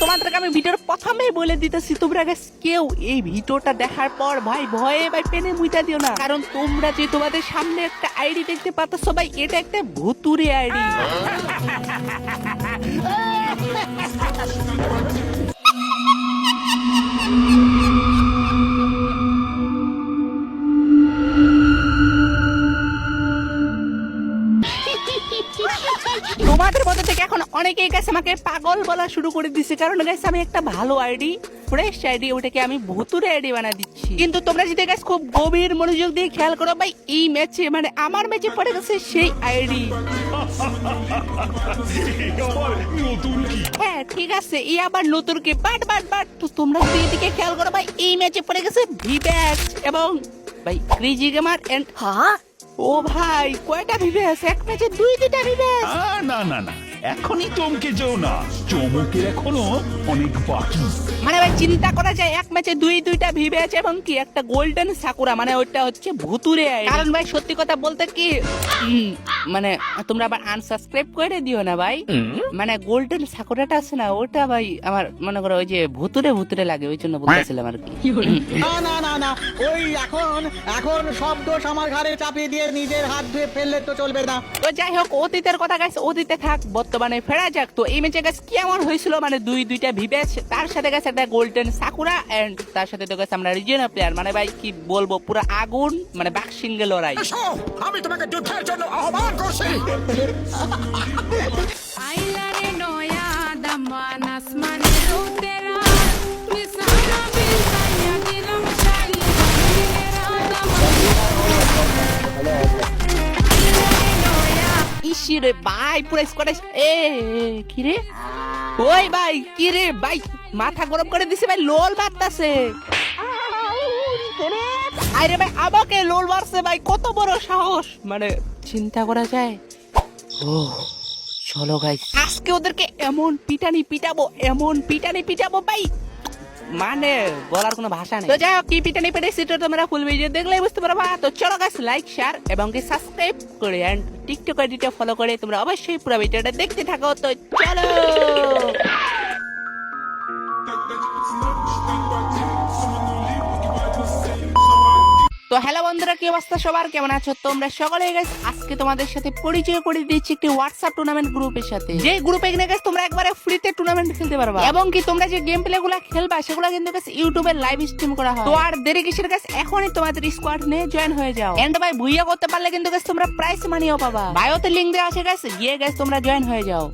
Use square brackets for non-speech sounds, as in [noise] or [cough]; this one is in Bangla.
তোমাদেরকে আমি ভিডিওর প্রথমেই বলে দিতেছি তোমরা কেউ এই ভিডিওটা দেখার পর ভাই ভয়ে ভাই পেনে মুইতা দিও না। কারণ তোমরা যে তোমাদের সামনে একটা আইডি দেখতে পাচ্ছ ভাই এটা একটা ভুতুরে আইডি। [laughs] [laughs] এখন অনেকেই গেছে আমাকে পাগল বলা শুরু করে দিছে। কারণ গেছে আমি একটা ভালো আইডি ফ্রেশ আইডি ওটাকে আমি ভুতুরে আইডি বানা দিচ্ছি। কিন্তু তোমরা যদি গেছে খুব গভীর মনোযোগ দিয়ে খেয়াল করো ভাই এই ম্যাচে মানে আমার ম্যাচে পড়ে গেছে সেই আইডি। হ্যাঁ ঠিক আছে এই আবার নতুন কি বাট বাট বাট তো তোমরা যদি এদিকে খেয়াল করো ভাই এই ম্যাচে পড়ে গেছে ভি ব্যাচ এবং ভাই ক্রিজি গেমার এন্ড হ্যাঁ? ও ভাই কয়টা ভিভেস এক ম্যাচে দুই দুইটা ভিভেস আহ, না না না। এখনই চমকে যেও না। চমকের এখনও অনেক বাকি। মানে ভাই চিন্তা করা যায় এক ম্যাচে দুই দুইটা ভিভে আছে এবং কি একটা গোল্ডেন সাকুরা মানে ওইটা হচ্ছে ভুতুরে কারণ ভাই সত্যি কথা বলতে কি মানে তোমরা আবার আনসাবস্ক্রাইব করে দিও না ভাই। মানে গোল্ডেন সাকুরাটা আছে না ওটা ভাই আমার মনে করো ওই যে ভুতুরে ভুতুরে লাগে ওই জন্য বলতেছিলাম আর কি। না না না না ওই এখন এখন সব দোষ আমার ঘাড়ে চাপিয়ে দিয়ে নিজের হাত ধুয়ে ফেললে তো চলবে না। তো যাই হোক অতীতের কথা গেছে অতীতে থাক বর্তমানে ফেরা যাক। তো এই ম্যাচে গেছে কেমন হয়েছিল? মানে দুই দুইটা ভিভেস তার সাথে গেছে একটা গোল্ডেন সাকুরা এন্ড তার সাথে তো গেছে আমরা রিজিয়নাল প্লেয়ার মানে ভাই কি বলব পুরো আগুন মানে বাক্সিঙ্গে লড়াই। আমি তোমাকে যুদ্ধের জন্য আহ্বান করছি। আইলারে নয়া daman ইসিরে ভাই পুরো স্কোয়াড এ কি রে? ওই ভাই কি রে? ভাই মাথা গরম করে দিছে ভাই লোল মারতাছে। আরে ভাই আমাকে লোল মারছে ভাই কত বড় সাহস। মানে চিন্তা করা যায়। ও চলো গাইস আজকে ওদেরকে এমন পিটানি পিটাবো এমন পিটানি পিটাবো ভাই। মানে বলার কোনো ভাষা নেই তো যাই হোক কি পিটানি পেটে সেটা তোমরা ফুল ভিডিও দেখলে বুঝতে পারবা তো চলো গাছ লাইক শেয়ার এবং কি সাবস্ক্রাইব করে এন্ড টিকটক আইডিটা ফলো করে তোমরা অবশ্যই পুরো ভিডিওটা দেখতে থাকো তো চলো তো হ্যালো বন্ধুরা কি অবস্থা সবার? কেমন আছো তোমরা সকলে? গেছ আজকে তোমাদের সাথে পরিচয় করে দিচ্ছি একটি হোয়াটসঅ্যাপ টুর্নামেন্ট গ্রুপের সাথে। যে গ্রুপে কিনে গেছে তোমরা একবারে ফ্রিতে টুর্নামেন্ট খেলতে পারবা। এবং কি তোমরা যে গেম প্লে গুলা খেলবা সেগুলো কিন্তু গেছ ইউটিউবে লাইভ স্ট্রিম করা হয়। তো আর দেরি কিসের কাছে এখনই তোমাদের স্কোয়াড নিয়ে জয়েন হয়ে যাও। এন্ড ভাই ভুইয়া করতে পারলে কিন্তু গেছ তোমরা প্রাইস মানিও পাবা। বায়োতে লিংক দেওয়া আছে গেছে গিয়ে গেছে তোমরা জয়েন হয়ে যাও।